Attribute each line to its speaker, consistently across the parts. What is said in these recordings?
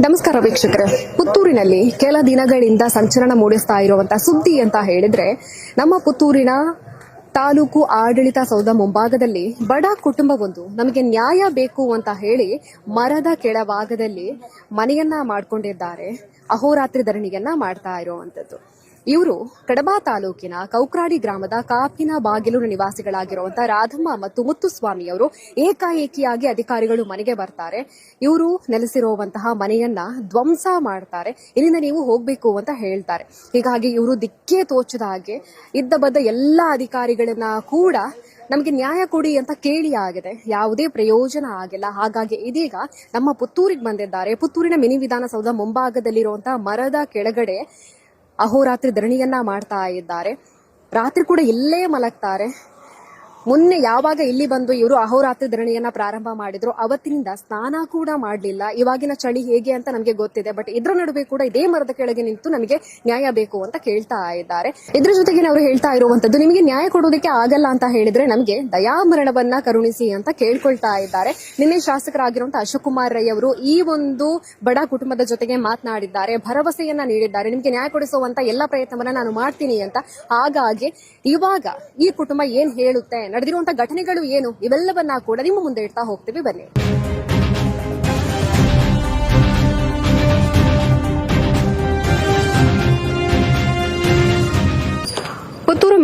Speaker 1: ನಮಸ್ಕಾರ ವೀಕ್ಷಕರೇ. ಪುತ್ತೂರಿನಲ್ಲಿ ಕೆಲ ದಿನಗಳಿಂದ ಸಂಚಲನ ಮೂಡಿಸ್ತಾ ಇರುವಂತಹ ಸುದ್ದಿ ಅಂತ ಹೇಳಿದ್ರೆ, ನಮ್ಮ ಪುತ್ತೂರಿನ ತಾಲೂಕು ಆಡಳಿತ ಸೌಧ ಮುಂಭಾಗದಲ್ಲಿ ಬಡ ಕುಟುಂಬವೊಂದು ನಮಗೆ ನ್ಯಾಯ ಬೇಕು ಅಂತ ಹೇಳಿ ಮರದ ಕೆಳಭಾಗದಲ್ಲಿ ಮನೆಯನ್ನ ಮಾಡ್ಕೊಂಡಿದ್ದಾರೆ. ಅಹೋರಾತ್ರಿ ಧರಣಿಯನ್ನ ಮಾಡ್ತಾ ಇರುವಂತದ್ದು. ಇವರು ಕಡಬ ತಾಲೂಕಿನ ಕೌಕ್ರಾಡಿ ಗ್ರಾಮದ ಕಾಪಿನ ಬಾಗಿಲು ನಿವಾಸಿಗಳಾಗಿರುವಂತಹ ರಾಧಮ್ಮ ಮತ್ತು ಮುತ್ತುಸ್ವಾಮಿ ಅವರು ಏಕಾಏಕಿಯಾಗಿ ಅಧಿಕಾರಿಗಳು ಮನೆಗೆ ಬರ್ತಾರೆ. ಇವರು ನೆಲೆಸಿರುವಂತಹ ಮನೆಯನ್ನ ಧ್ವಂಸ ಮಾಡ್ತಾರೆ. ಇಲ್ಲಿಂದ ನೀವು ಹೋಗ್ಬೇಕು ಅಂತ ಹೇಳ್ತಾರೆ. ಹೀಗಾಗಿ ಇವರು ದಿಕ್ಕೇ ತೋಚದ ಹಾಗೆ ಇದ್ದ ಬದ್ದ ಎಲ್ಲ ಅಧಿಕಾರಿಗಳನ್ನ ಕೂಡ ನಮಗೆ ನ್ಯಾಯ ಕೊಡಿ ಅಂತ ಕೇಳಿ ಆಗಿದೆ. ಯಾವುದೇ ಪ್ರಯೋಜನ ಆಗಿಲ್ಲ. ಹಾಗಾಗಿ ಇದೀಗ ನಮ್ಮ ಪುತ್ತೂರಿಗೆ ಬಂದಿದ್ದಾರೆ. ಪುತ್ತೂರಿನ ಮಿನಿ ವಿಧಾನಸೌಧ ಮುಂಭಾಗದಲ್ಲಿರುವಂತಹ ಮರದ ಕೆಳಗಡೆ ಅಹೋರಾತ್ರಿ ಧರಣಿಯನ್ನ ಮಾಡ್ತಾ ಇದ್ದಾರೆ. ರಾತ್ರಿ ಕೂಡ ಇಲ್ಲೇ ಮಲಗ್ತಾರೆ. ಮೊನ್ನೆ ಯಾವಾಗ ಇಲ್ಲಿ ಬಂದು ಇವರು ಅಹೋರಾತ್ರಿ ಧರಣಿಯನ್ನ ಪ್ರಾರಂಭ ಮಾಡಿದ್ರು, ಅವತ್ತಿನಿಂದ ಸ್ನಾನ ಕೂಡ ಮಾಡಲಿಲ್ಲ. ಇವಾಗಿನ ಚಳಿ ಹೇಗೆ ಅಂತ ನಮಗೆ ಗೊತ್ತಿದೆ ಬಟ್ ಇದ್ರ ನಡುವೆ ಕೂಡ ಇದೇ ಮರದ ಕೆಳಗೆ ನಿಂತು ನಮಗೆ ನ್ಯಾಯ ಬೇಕು ಅಂತ ಕೇಳ್ತಾ ಇದ್ದಾರೆ. ಇದ್ರ ಜೊತೆಗೆ ಅವರು ಹೇಳ್ತಾ ಇರುವಂತದ್ದು, ನಿಮಗೆ ನ್ಯಾಯ ಕೊಡೋದಕ್ಕೆ ಆಗಲ್ಲ ಅಂತ ಹೇಳಿದ್ರೆ ನಮಗೆ ದಯಾಮರಣವನ್ನ ಕರುಣಿಸಿ ಅಂತ ಕೇಳ್ಕೊಳ್ತಾ ಇದ್ದಾರೆ. ನಿನ್ನೆ ಶಾಸಕರಾಗಿರುವಂತಹ ಅಶೋಕ್ ಕುಮಾರ್ ರೈ ಅವರು ಈ ಒಂದು ಬಡ ಕುಟುಂಬದ ಜೊತೆಗೆ ಮಾತನಾಡಿದ್ದಾರೆ, ಭರವಸೆಯನ್ನ ನೀಡಿದ್ದಾರೆ. ನಿಮಗೆ ನ್ಯಾಯ ಕೊಡಿಸುವಂತ ಎಲ್ಲ ಪ್ರಯತ್ನವನ್ನ ನಾನು ಮಾಡ್ತೀನಿ ಅಂತ. ಹಾಗಾಗಿ ಇವಾಗ ಈ ಕುಟುಂಬ ಏನ್ ಹೇಳುತ್ತೆ ನಡೆದಿರುವಂತ ಘಟನೆಗಳು ಏನು? ಇವೆಲ್ಲವನ್ನ ಕೂಡ ನಿಮ್ಮ ಮುಂದೆ ಇಡ್ತಾ ಹೋಗ್ತೀವಿ. ಬನ್ನಿ.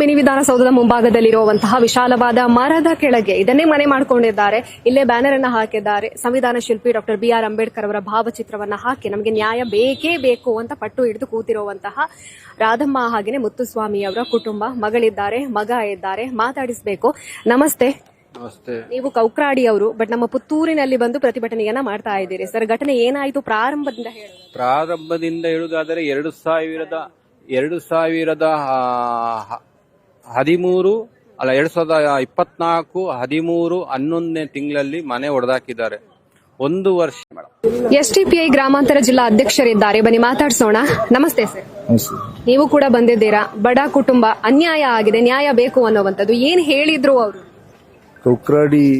Speaker 1: ಮಿನಿ ವಿಧಾನಸೌಧದ ಮುಂಭಾಗದಲ್ಲಿರುವಂತಹ ವಿಶಾಲವಾದ ಮರದ ಕೆಳಗೆ ಇದನ್ನೇ ಮನೆ ಮಾಡಿಕೊಂಡಿದ್ದಾರೆ. ಇಲ್ಲೇ ಬ್ಯಾನರ್ ಅನ್ನ ಹಾಕಿದ್ದಾರೆ. ಸಂವಿಧಾನ ಶಿಲ್ಪಿ ಡಾಕ್ಟರ್ ಬಿ ಆರ್ ಅಂಬೇಡ್ಕರ್ ಅವರ ಭಾವಚಿತ್ರವನ್ನ ಹಾಕಿ ನಮಗೆ ನ್ಯಾಯ ಬೇಕೇ ಬೇಕು ಅಂತ ಪಟ್ಟು ಹಿಡಿದು ಕೂತಿರುವಂತಹ ರಾಧಮ್ಮ ಹಾಗೆಯೇ ಮುತ್ತುಸ್ವಾಮಿ ಅವರ ಕುಟುಂಬ. ಮಗಳಿದ್ದಾರೆ ಮಗ ಇದ್ದಾರೆ. ಮಾತಾಡಿಸ್ಬೇಕು. ನಮಸ್ತೆ. ನೀವು ಕೌಕ್ರಾಡಿ ಅವರು ಬಟ್ ನಮ್ಮ ಪುತ್ತೂರಿನಲ್ಲಿ ಬಂದು ಪ್ರತಿಭಟನೆಯನ್ನ ಮಾಡ್ತಾ ಇದ್ದೀರಿ. ಸರ್ ಘಟನೆ ಏನಾಯ್ತು ಪ್ರಾರಂಭದಿಂದ ಹೇಳಿ
Speaker 2: ಪ್ರಾರಂಭದಿಂದ ಹೇಳುವುದಾದರೆ ಎರಡು ಸಾವಿರದ ಎರಡು ಸಾವಿರದ ಹದಿಮೂರು ಅಲ್ಲ ಎರಡ್ ಸಾವಿರದ ಇಪ್ಪತ್ನಾಲ್ಕು ಹದಿಮೂರು ಹನ್ನೊಂದನೇ ತಿಂಗಳಲ್ಲಿ ಮನೆ ಹೊಡೆದಾಕಿದ್ದಾರೆ ಒಂದು ವರ್ಷ.
Speaker 1: ಎಸ್ಟಿಪಿಐ ಗ್ರಾಮಾಂತರ ಜಿಲ್ಲಾ ಅಧ್ಯಕ್ಷರಿದ್ದಾರೆ. ಬನ್ನಿ ಮಾತಾಡ್ಸೋಣ. ನಮಸ್ತೆ ಸರ್. ನೀವು ಕೂಡ ಬಂದಿದ್ದೀರಾ? ಬಡ ಕುಟುಂಬ ಅನ್ಯಾಯ ಆಗಿದೆ ನ್ಯಾಯ ಬೇಕು ಅನ್ನುವಂಥದ್ದು. ಏನ್ ಹೇಳಿದ್ರು ಅವರು?
Speaker 3: ಕೌಕ್ರಾಡಿ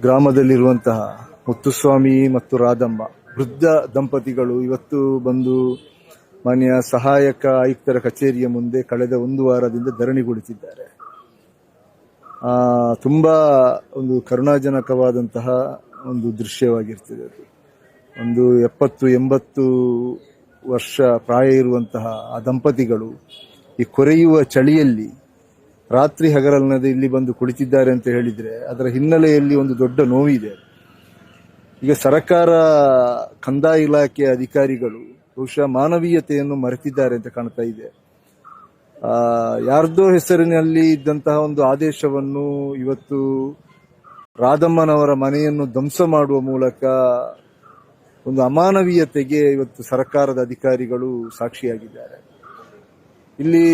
Speaker 3: ಗ್ರಾಮದಲ್ಲಿರುವಂತಹ ಮುತ್ತುಸ್ವಾಮಿ ಮತ್ತು ರಾಧಮ್ಮ ವೃದ್ಧ ದಂಪತಿಗಳು ಇವತ್ತು ಬಂದು ಮಾನ್ಯ ಸಹಾಯಕ ಆಯುಕ್ತರ ಕಚೇರಿಯ ಮುಂದೆ ಕಳೆದ ಒಂದು ವಾರದಿಂದ ಧರಣಿಗೊಳಿಸಿದ್ದಾರೆ. ತುಂಬಾ ಒಂದು ಕರುಣಾಜನಕವಾದಂತಹ ಒಂದು ದೃಶ್ಯವಾಗಿರ್ತದೆ ಅದು. ಒಂದು ಎಪ್ಪತ್ತು, ಎಂಬತ್ತು ವರ್ಷ ಪ್ರಾಯ ಇರುವಂತಹ ಆ ದಂಪತಿಗಳು ಈ ಕೊರೆಯುವ ಚಳಿಯಲ್ಲಿ ರಾತ್ರಿ ಹಗರಲ್ನದೇ ಇಲ್ಲಿ ಬಂದು ಕುಳಿತಿದ್ದಾರೆ ಅಂತ ಹೇಳಿದ್ರೆ ಅದರ ಹಿನ್ನೆಲೆಯಲ್ಲಿ ಒಂದು ದೊಡ್ಡ ನೋವಿದೆ. ಈಗ ಸರಕಾರ, ಕಂದಾಯ ಇಲಾಖೆಯ ಅಧಿಕಾರಿಗಳು ಬಹುಶಃ ಮಾನವೀಯತೆಯನ್ನು ಮರೆತಿದ್ದಾರೆ ಅಂತ ಕಾಣ್ತಾ ಇದೆ. ಆ, ಯಾರ್ದೋ ಹೆಸರಿನಲ್ಲಿ ಇದ್ದಂತಹ ಒಂದು ಆದೇಶವನ್ನು ಇವತ್ತು ರಾಧಮ್ಮನವರ ಮನೆಯನ್ನು ಧ್ವಂಸ ಮಾಡುವ ಮೂಲಕ ಒಂದು ಅಮಾನವೀಯತೆಗೆ ಇವತ್ತು ಸರ್ಕಾರದ ಅಧಿಕಾರಿಗಳು ಸಾಕ್ಷಿಯಾಗಿದ್ದಾರೆ. ಇಲ್ಲಿ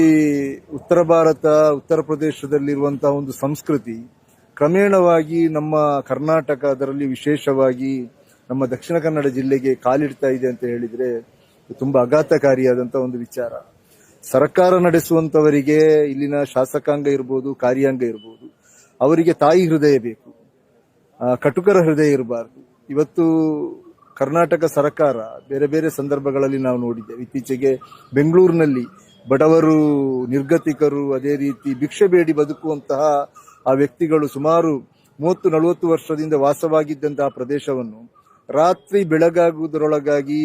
Speaker 3: ಉತ್ತರ ಭಾರತ ಉತ್ತರ ಪ್ರದೇಶದಲ್ಲಿರುವಂತಹ ಒಂದು ಸಂಸ್ಕೃತಿ ಕ್ರಮೇಣವಾಗಿ ನಮ್ಮ ಕರ್ನಾಟಕ ಅದರಲ್ಲಿ ವಿಶೇಷವಾಗಿ ನಮ್ಮ ದಕ್ಷಿಣ ಕನ್ನಡ ಜಿಲ್ಲೆಗೆ ಕಾಲಿಡ್ತಾ ಇದೆ ಅಂತ ಹೇಳಿದ್ರೆ ತುಂಬಾ ಆಘಾತಕಾರಿಯಾದಂತಹ ಒಂದು ವಿಚಾರ. ಸರ್ಕಾರ ನಡೆಸುವಂತವರಿಗೆ ಇಲ್ಲಿನ ಶಾಸಕಾಂಗ ಇರ್ಬೋದು, ಕಾರ್ಯಾಂಗ ಇರ್ಬೋದು, ಅವರಿಗೆ ತಾಯಿ ಹೃದಯ ಬೇಕು ಕಟುಕರ ಹೃದಯ ಇರಬಾರದು. ಇವತ್ತು ಕರ್ನಾಟಕ ಸರ್ಕಾರ ಬೇರೆ ಬೇರೆ ಸಂದರ್ಭಗಳಲ್ಲಿ ನಾವು ನೋಡಿದ್ದೇವೆ. ಇತ್ತೀಚೆಗೆ ಬೆಂಗಳೂರಿನಲ್ಲಿ ಬಡವರು, ನಿರ್ಗತಿಕರು, ಅದೇ ರೀತಿ ಭಿಕ್ಷೆ ಬೇಡಿ ಬದುಕುವಂತಹ ಆ ವ್ಯಕ್ತಿಗಳು ಸುಮಾರು ಮೂವತ್ತು, ನಲವತ್ತು ವರ್ಷದಿಂದ ವಾಸವಾಗಿದ್ದಂತಹ ಪ್ರದೇಶವನ್ನು ರಾತ್ರಿ ಬೆಳಗಾಗುವುದರೊಳಗಾಗಿ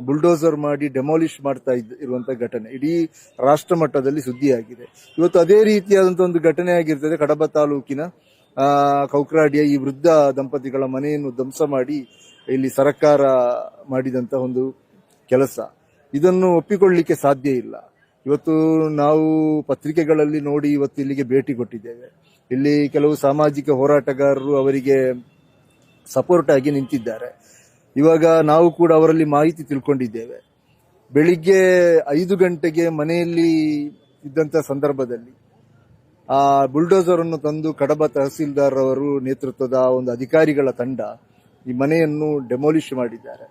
Speaker 3: ಬುಲ್ಡೋಸರ್ ಮಾಡಿ ಡೆಮಾಲಿಷ್ ಮಾಡ್ತಾ ಇರುವಂತಹ ಘಟನೆ. ಇಡೀ ರಾಷ್ಟ್ರ ಮಟ್ಟದಲ್ಲಿ ಸುದ್ದಿಯಾಗಿದೆ. ಇವತ್ತು ಅದೇ ರೀತಿಯಾದಂತಹ ಒಂದು ಘಟನೆ ಆಗಿರ್ತದೆ ಕಡಬ ತಾಲೂಕಿನ ಕೌಕ್ರಾಡಿಯ ಈ ವೃದ್ಧ ದಂಪತಿಗಳ ಮನೆಯನ್ನು ಧ್ವಂಸ ಮಾಡಿ ಇಲ್ಲಿ ಸರ್ಕಾರ ಮಾಡಿದಂತ ಒಂದು ಕೆಲಸ. ಇದನ್ನು ಒಪ್ಪಿಕೊಳ್ಳಲಿಕ್ಕೆ ಸಾಧ್ಯ ಇಲ್ಲ. ಇವತ್ತು ನಾವು ಪತ್ರಿಕೆಗಳಲ್ಲಿ ನೋಡಿ ಇವತ್ತು ಇಲ್ಲಿಗೆ ಭೇಟಿ ಕೊಟ್ಟಿದ್ದೇವೆ. ಇಲ್ಲಿ ಕೆಲವು ಸಾಮಾಜಿಕ ಹೋರಾಟಗಾರರು ಅವರಿಗೆ ಸಪೋರ್ಟ್ ಆಗಿ ನಿಂತಿದ್ದಾರೆ. ಇವಾಗ ನಾವು ಕೂಡ ಅವರಲ್ಲಿ ಮಾಹಿತಿ ತಿಳ್ಕೊಂಡಿದ್ದೇವೆ. ಬೆಳಿಗ್ಗೆ ಐದು ಗಂಟೆಗೆ ಮನೆಯಲ್ಲಿ ಇದ್ದಂತ ಸಂದರ್ಭದಲ್ಲಿ ಆ ಬುಲ್ಡೋಸರ್ ಅನ್ನು ತಂದು ಕಡಬ ತಹಸೀಲ್ದಾರ್ ಅವರು ನೇತೃತ್ವದ ಒಂದು ಅಧಿಕಾರಿಗಳ ತಂಡ ಈ ಮನೆಯನ್ನು ಡೆಮೋಲಿಶ್ ಮಾಡಿದ್ದಾರೆ.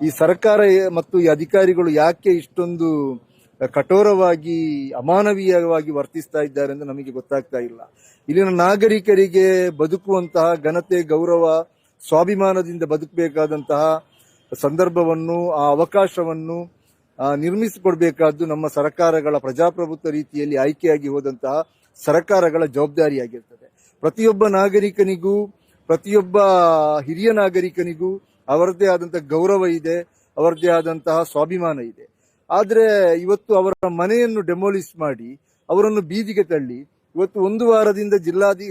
Speaker 3: ಈ ಸರ್ಕಾರ ಮತ್ತು ಈ ಅಧಿಕಾರಿಗಳು ಯಾಕೆ ಇಷ್ಟೊಂದು ಕಠೋರವಾಗಿ ಅಮಾನವೀಯವಾಗಿ ವರ್ತಿಸ್ತಾ ಇದ್ದಾರೆ ಎಂದು ನಮಗೆ ಗೊತ್ತಾಗ್ತಾ ಇಲ್ಲ. ಇಲ್ಲಿನ ನಾಗರಿಕರಿಗೆ ಬದುಕುವಂತಹ ಘನತೆ, ಗೌರವ ಸ್ವಾಭಿಮಾನದಿಂದ ಬದುಕಬೇಕಾದಂತಹ ಸಂದರ್ಭವನ್ನು, ಆ ಅವಕಾಶವನ್ನು ನಿರ್ಮಿಸಿಕೊಡಬೇಕಾದ್ದು ನಮ್ಮ ಸರ್ಕಾರಗಳ ಪ್ರಜಾಪ್ರಭುತ್ವ ರೀತಿಯಲ್ಲಿ ಆಯ್ಕೆಯಾಗಿ ಹೋದಂತಹ ಸರ್ಕಾರಗಳ ಜವಾಬ್ದಾರಿಯಾಗಿರ್ತದೆ. ಪ್ರತಿಯೊಬ್ಬ ನಾಗರಿಕನಿಗೂ, ಪ್ರತಿಯೊಬ್ಬ ಹಿರಿಯ ನಾಗರಿಕನಿಗೂ ಅವರದ್ದೇ ಆದಂತಹ ಗೌರವ ಇದೆ, ಅವರದ್ದೇ ಆದಂತಹ ಸ್ವಾಭಿಮಾನ ಇದೆ. ಆದರೆ ಇವತ್ತು ಅವರ ಮನೆಯನ್ನು ಡೆಮೋಲಿಸ್ ಮಾಡಿ, ಅವರನ್ನು ಬೀದಿಗೆ ತಳ್ಳಿ ಇವತ್ತು ಒಂದು ವಾರದಿಂದ ಜಿಲ್ಲಾಧಿ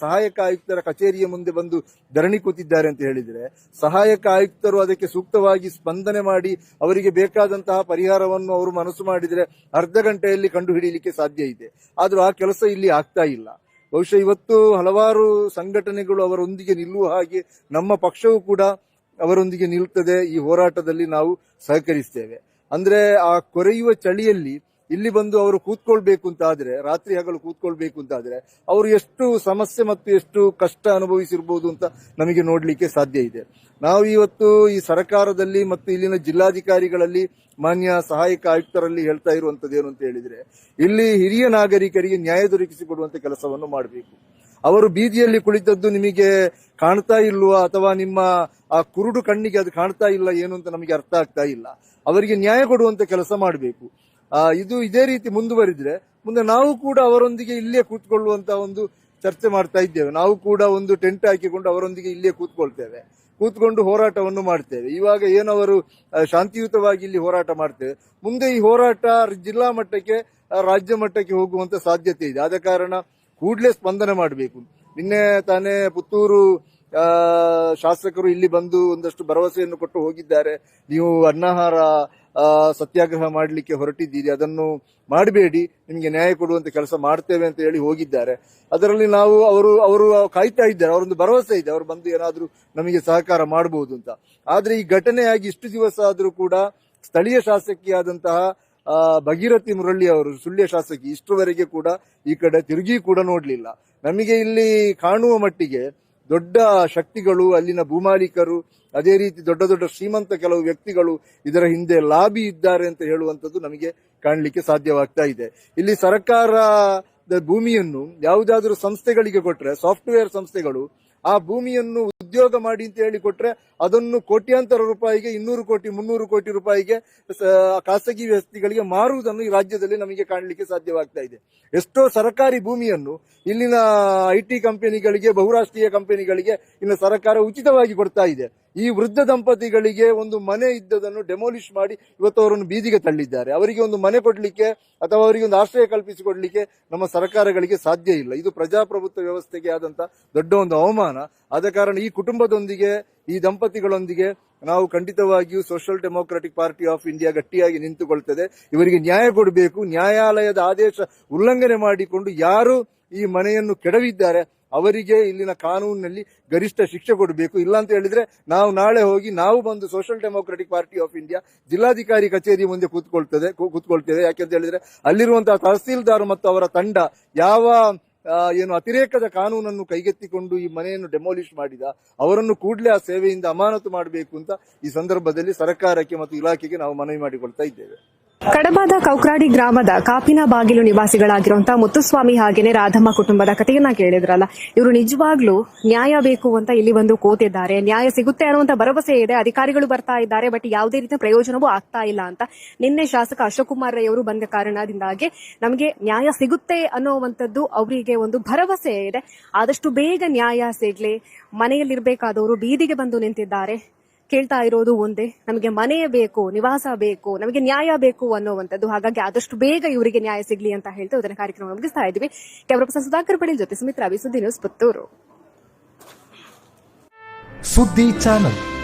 Speaker 3: ಸಹಾಯಕ ಆಯುಕ್ತರ ಕಚೇರಿಯ ಮುಂದೆ ಬಂದು ಧರಣಿ ಕೂತಿದ್ದಾರೆ ಅಂತ ಹೇಳಿದ್ರೆ, ಸಹಾಯಕ ಆಯುಕ್ತರು ಅದಕ್ಕೆ ಸೂಕ್ತವಾಗಿ ಸ್ಪಂದನೆ ಮಾಡಿ ಅವರಿಗೆ ಬೇಕಾದಂತಹ ಪರಿಹಾರವನ್ನು ಅವರು ಮನಸ್ಸು ಮಾಡಿದ್ರೆ ಅರ್ಧ ಗಂಟೆಯಲ್ಲಿ ಕಂಡು ಹಿಡಿಯಲಿಕ್ಕೆ ಸಾಧ್ಯ ಇದೆ. ಆದರೂ ಆ ಕೆಲಸ ಇಲ್ಲಿ ಆಗ್ತಾ ಇಲ್ಲ. ಬಹುಶಃ ಇವತ್ತು ಹಲವಾರು ಸಂಘಟನೆಗಳು ಅವರೊಂದಿಗೆ ನಿಲ್ಲುವ ಹಾಗೆ ನಮ್ಮ ಪಕ್ಷವು ಕೂಡ ಅವರೊಂದಿಗೆ ನಿಲ್ತದೆ. ಈ ಹೋರಾಟದಲ್ಲಿ ನಾವು ಸಹಕರಿಸ್ತೇವೆ. ಅಂದ್ರೆ ಆ ಕೊರೆಯುವ ಚಳಿಯಲ್ಲಿ ಇಲ್ಲಿ ಬಂದು ಅವರು ಕೂತ್ಕೊಳ್ಬೇಕು ಅಂತ ಆದ್ರೆ, ರಾತ್ರಿ ಹಗಲು ಕೂತ್ಕೊಳ್ಬೇಕು ಅಂತ ಆದ್ರೆ, ಅವರು ಎಷ್ಟು ಸಮಸ್ಯೆ ಮತ್ತು ಎಷ್ಟು ಕಷ್ಟ ಅನುಭವಿಸಿರ್ಬೋದು ಅಂತ ನಮಗೆ ನೋಡ್ಲಿಕ್ಕೆ ಸಾಧ್ಯ ಇದೆ. ನಾವು ಇವತ್ತು ಈ ಸರ್ಕಾರದಲ್ಲಿ ಮತ್ತು ಇಲ್ಲಿನ ಜಿಲ್ಲಾಧಿಕಾರಿಗಳಲ್ಲಿ, ಮಾನ್ಯ ಸಹಾಯಕ ಆಯುಕ್ತರಲ್ಲಿ ಹೇಳ್ತಾ ಇರುವಂತದ್ದು ಏನು ಅಂತ ಹೇಳಿದ್ರೆ, ಇಲ್ಲಿ ಹಿರಿಯ ನಾಗರಿಕರಿಗೆ ನ್ಯಾಯ ದೊರಕಿಸಿಕೊಡುವಂತ ಕೆಲಸವನ್ನು ಮಾಡಬೇಕು. ಅವರು ಬೀದಿಯಲ್ಲಿ ಕುಳಿತದ್ದು ನಿಮಗೆ ಕಾಣ್ತಾ ಇಲ್ವಾ ಅಥವಾ ನಿಮ್ಮ ಆ ಕುರುಡು ಕಣ್ಣಿಗೆ ಅದು ಕಾಣ್ತಾ ಇಲ್ಲ ಏನು ಅಂತ ನಮಗೆ ಅರ್ಥ ಆಗ್ತಾ ಇಲ್ಲ. ಅವರಿಗೆ ನ್ಯಾಯ ಕೊಡುವಂತ ಕೆಲಸ ಮಾಡಬೇಕು. ಇದು ಇದೇ ರೀತಿ ಮುಂದುವರಿದ್ರೆ ಮುಂದೆ ನಾವು ಕೂಡ ಅವರೊಂದಿಗೆ ಇಲ್ಲೇ ಕೂತ್ಕೊಳ್ಳುವಂತ ಒಂದು ಚರ್ಚೆ ಮಾಡ್ತಾ ಇದ್ದೇವೆ. ನಾವು ಕೂಡ ಒಂದು ಟೆಂಟ್ ಹಾಕಿಕೊಂಡು ಅವರೊಂದಿಗೆ ಇಲ್ಲೇ ಕೂತ್ಕೊಳ್ತೇವೆ. ಕೂತ್ಕೊಂಡು ಹೋರಾಟವನ್ನು ಮಾಡ್ತೇವೆ. ಇವಾಗ ಏನವರು ಶಾಂತಿಯುತವಾಗಿ ಇಲ್ಲಿ ಹೋರಾಟ ಮಾಡ್ತೇವೆ. ಮುಂದೆ ಈ ಹೋರಾಟ ಜಿಲ್ಲಾ ಮಟ್ಟಕ್ಕೆ ರಾಜ್ಯ ಮಟ್ಟಕ್ಕೆ ಹೋಗುವಂತ ಸಾಧ್ಯತೆ ಇದೆ. ಆದ ಕಾರಣ ಕೂಡಲೇ ಸ್ಪಂದನೆ ಮಾಡಬೇಕು. ನಿನ್ನೆ ತಾನೇ ಪುತ್ತೂರು ಶಾಸಕರು ಇಲ್ಲಿ ಬಂದು ಒಂದಷ್ಟು ಭರವಸೆಯನ್ನು ಕೊಟ್ಟು ಹೋಗಿದ್ದಾರೆ. ನೀವು ಅನ್ನಾಹಾರ ಸತ್ಯಾಗ್ರಹ ಮಾಡಲಿಕ್ಕೆ ಹೊರಟಿದ್ದೀರಿ, ಅದನ್ನು ಮಾಡಬೇಡಿ, ನಿಮಗೆ ನ್ಯಾಯ ಕೊಡುವಂತ ಕೆಲಸ ಮಾಡ್ತೇವೆ ಅಂತ ಹೇಳಿ ಹೋಗಿದ್ದಾರೆ. ಅದರಲ್ಲಿ ನಾವು ಅವರು ಅವರು ಕಾಯ್ತಾ ಇದ್ದಾರೆ, ಅವರೊಂದು ಭರವಸೆ ಇದೆ, ಅವರು ಬಂದು ಏನಾದರೂ ನಮಗೆ ಸಹಕಾರ ಮಾಡಬಹುದು ಅಂತ. ಆದರೆ ಈ ಘಟನೆಯಾಗಿ ಇಷ್ಟು ದಿವಸ ಆದರೂ ಕೂಡ ಸ್ಥಳೀಯ ಶಾಸಕಿಯಾದಂತಹ ಭಗೀರಥಿ ಮುರಳಿ ಅವರು, ಸುಳ್ಯ ಶಾಸಕಿ ಇಷ್ಟರವರೆಗೆ ಕೂಡ ಈ ಕಡೆ ತಿರುಗಿ ಕೂಡ ನೋಡಲಿಲ್ಲ. ನಮಗೆ ಇಲ್ಲಿ ಕಾಣುವ ಮಟ್ಟಿಗೆ ದೊಡ್ಡ ಶಕ್ತಿಗಳು, ಅಲ್ಲಿನ ಭೂಮಾಲೀಕರು, ಅದೇ ರೀತಿ ದೊಡ್ಡ ದೊಡ್ಡ ಶ್ರೀಮಂತ ಕೆಲವು ವ್ಯಕ್ತಿಗಳು ಇದರ ಹಿಂದೆ ಲಾಬಿ ಇದ್ದಾರೆ ಅಂತ ಹೇಳುವಂಥದ್ದು ನಮಗೆ ಕಾಣಲಿಕ್ಕೆ ಸಾಧ್ಯವಾಗ್ತಾ ಇದೆ. ಇಲ್ಲಿ ಸರ್ಕಾರದ ಭೂಮಿಯನ್ನು ಯಾವುದಾದ್ರೂ ಸಂಸ್ಥೆಗಳಿಗೆ ಕೊಟ್ಟರೆ ಸಾಫ್ಟ್ವೇರ್ ಸಂಸ್ಥೆಗಳು ಆ ಭೂಮಿಯನ್ನು ಉದ್ಯೋಗ ಮಾಡಿ ಅಂತ ಹೇಳಿ ಕೊಟ್ರೆ ಅದನ್ನು ಕೋಟ್ಯಾಂತರ ರೂಪಾಯಿಗೆ, ಇನ್ನೂರು ಕೋಟಿ, ಮುನ್ನೂರು ಕೋಟಿ ರೂಪಾಯಿಗೆ ಖಾಸಗಿ ವ್ಯಕ್ತಿಗಳಿಗೆ ಮಾರುವುದನ್ನು ಈ ರಾಜ್ಯದಲ್ಲಿ ನಮಗೆ ಕಾಣಲಿಕ್ಕೆ ಸಾಧ್ಯವಾಗ್ತಾ ಇದೆ. ಎಷ್ಟೋ ಸರ್ಕಾರಿ ಭೂಮಿಯನ್ನು ಇಲ್ಲಿನ ಐ ಕಂಪನಿಗಳಿಗೆ, ಬಹುರಾಷ್ಟ್ರೀಯ ಕಂಪನಿಗಳಿಗೆ ಇನ್ನು ಸರ್ಕಾರ ಉಚಿತವಾಗಿ ಕೊಡ್ತಾ ಇದೆ. ಈ ವೃದ್ಧ ದಂಪತಿಗಳಿಗೆ ಒಂದು ಮನೆ ಇದ್ದದನ್ನು ಡೆಮೋಲಿಷ್ ಮಾಡಿ ಇವತ್ತು ಅವರನ್ನು ಬೀದಿಗೆ ತಳ್ಳಿದ್ದಾರೆ. ಅವರಿಗೆ ಒಂದು ಮನೆ ಕೊಡಲಿಕ್ಕೆ ಅಥವಾ ಅವರಿಗೆ ಒಂದು ಆಶ್ರಯ ಕಲ್ಪಿಸಿಕೊಡ್ಲಿಕ್ಕೆ ನಮ್ಮ ಸರ್ಕಾರಗಳಿಗೆ ಸಾಧ್ಯ ಇಲ್ಲ. ಇದು ಪ್ರಜಾಪ್ರಭುತ್ವ ವ್ಯವಸ್ಥೆಗೆ ಆದಂತ ದೊಡ್ಡ ಒಂದು ಅವಮಾನ. ಆದ ಕಾರಣ ಈ ಕುಟುಂಬದೊಂದಿಗೆ, ಈ ದಂಪತಿಗಳೊಂದಿಗೆ ನಾವು ಖಂಡಿತವಾಗಿಯೂ Social Democratic Party of India ಗಟ್ಟಿಯಾಗಿ ನಿಂತುಕೊಳ್ತದೆ. ಇವರಿಗೆ ನ್ಯಾಯ ಕೊಡಬೇಕು. ನ್ಯಾಯಾಲಯದ ಆದೇಶ ಉಲ್ಲಂಘನೆ ಮಾಡಿಕೊಂಡು ಯಾರು ಈ ಮನೆಯನ್ನು ಕೆಡವಿದ್ದಾರೆ ಅವರಿಗೆ ಇಲ್ಲಿನ ಕಾನೂನಿನಲ್ಲಿ ಗರಿಷ್ಠ ಶಿಕ್ಷೆ ಕೊಡಬೇಕು. ಇಲ್ಲ ಅಂತ ಹೇಳಿದ್ರೆ ನಾವು ನಾಳೆ ಹೋಗಿ ನಾವು ಬಂದು Social Democratic Party of India ಜಿಲ್ಲಾಧಿಕಾರಿ ಕಚೇರಿ ಮುಂದೆ ಕೂತ್ಕೊಳ್ತದೆ ಕೂತ್ಕೊಳ್ತೇವೆ. ಯಾಕೆಂತ ಹೇಳಿದ್ರೆ ಅಲ್ಲಿರುವಂತಹ ತಹಸೀಲ್ದಾರ್ ಮತ್ತು ಅವರ ತಂಡ ಯಾವ ಏನು ಅತಿರೇಕದ ಕಾನೂನನ್ನು ಕೈಗೆತ್ತಿಕೊಂಡು ಈ ಮನೆಯನ್ನು ಡೆಮೋಲಿಷ್ ಮಾಡಿದ, ಅವರನ್ನು ಕೂಡಲೇ ಆ ಸೇವೆಯಿಂದ ಅಮಾನತು ಮಾಡಬೇಕು ಅಂತ ಈ ಸಂದರ್ಭದಲ್ಲಿ ಸರ್ಕಾರಕ್ಕೆ ಮತ್ತು ಇಲಾಖೆಗೆ ನಾವು ಮನವಿ ಮಾಡಿಕೊಳ್ತಾ ಇದ್ದೇವೆ.
Speaker 1: ಕಡಬಾದ ಕೌಕ್ರಾಡಿ ಗ್ರಾಮದ ಕಾಪಿನ ಬಾಗಿಲು ನಿವಾಸಿಗಳಾಗಿರುವಂತಹ ಮುತ್ತುಸ್ವಾಮಿ ಹಾಗೇನೆ ರಾಧಮ್ಮ ಕುಟುಂಬದ ಕಥೆಯನ್ನ ಕೇಳಿದ್ರಲ್ಲ. ಇವರು ನಿಜವಾಗ್ಲೂ ನ್ಯಾಯ ಬೇಕು ಅಂತ ಇಲ್ಲಿ ಬಂದು ಕೋತಿದ್ದಾರೆ. ನ್ಯಾಯ ಸಿಗುತ್ತೆ ಅನ್ನುವಂತ ಭರವಸೆ ಇದೆ. ಅಧಿಕಾರಿಗಳು ಬರ್ತಾ ಇದ್ದಾರೆ, ಬಟ್ ಯಾವುದೇ ರೀತಿಯ ಪ್ರಯೋಜನವೂ ಆಗ್ತಾ ಇಲ್ಲ ಅಂತ. ನಿನ್ನೆ ಶಾಸಕ ಅಶೋಕ್ ಕುಮಾರ್ ರೈ ಅವರು ಬಂದ ಕಾರಣದಿಂದಾಗಿ ನಮಗೆ ನ್ಯಾಯ ಸಿಗುತ್ತೆ ಅನ್ನೋವಂಥದ್ದು ಅವರಿಗೆ ಒಂದು ಭರವಸೆ ಇದೆ. ಆದಷ್ಟು ಬೇಗ ನ್ಯಾಯ ಸಿಗ್ಲಿ. ಮನೆಯಲ್ಲಿರ್ಬೇಕಾದವರು ಬೀದಿಗೆ ಬಂದು ನಿಂತಿದ್ದಾರೆ. ಕೇಳ್ತಾ ಇರೋದು ಒಂದೇ, ನಮಗೆ ಮನೆ ಬೇಕು, ನಿವಾಸ ಬೇಕು, ನಮಗೆ ನ್ಯಾಯ ಬೇಕು ಅನ್ನುವಂಥದ್ದು. ಹಾಗಾಗಿ ಆದಷ್ಟು ಬೇಗ ಇವರಿಗೆ ನ್ಯಾಯ ಸಿಗ್ಲಿ ಅಂತ ಹೇಳ್ತಾ ಇದನ್ನ ಕಾರ್ಯಕ್ರಮ ಮುಗಿಸ್ತಾ ಇದ್ವಿ. ಕ್ಯಾಮರಾ ಪರ್ಸನ್ ಸುಧಾಕರ್ ಪಡೇಲ್ ಜೊತೆ ಸುಮಿತ್ರಾ ಸುದ್ದಿ ನ್ಯೂಸ್ ಪುತ್ತೂರು.
Speaker 4: ಸುದ್ದಿ ಚಾನಲ್.